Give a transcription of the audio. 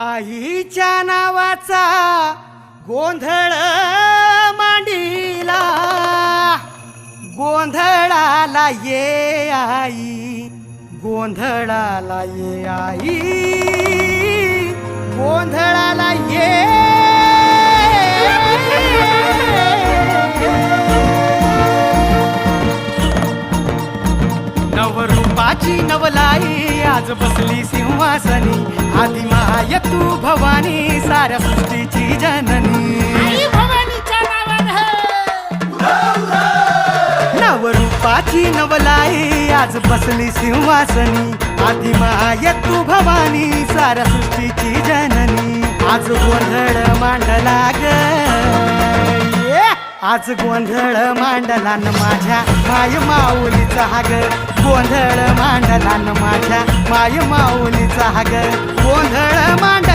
आईच्या नावाचा गोंधळ मांडीला. गोंधळाला ये आई गोंधळाला ये आई गोंधळाला ये. नवरूपाची नवलाई आज बसली सिंहासनी. सृष्टीची जननी. नवरूपाची नवलाई आज बसली सिंहासनी. आधी माय तू भवानी साऱ्या सृष्टीची जननी. आज गोंधळ मांडला ग! आज गोंधळ मांडला न माझ्या माय माऊलीचा हाग. गोंधळ मांडला न माझ्या माय माऊलीचा हाग.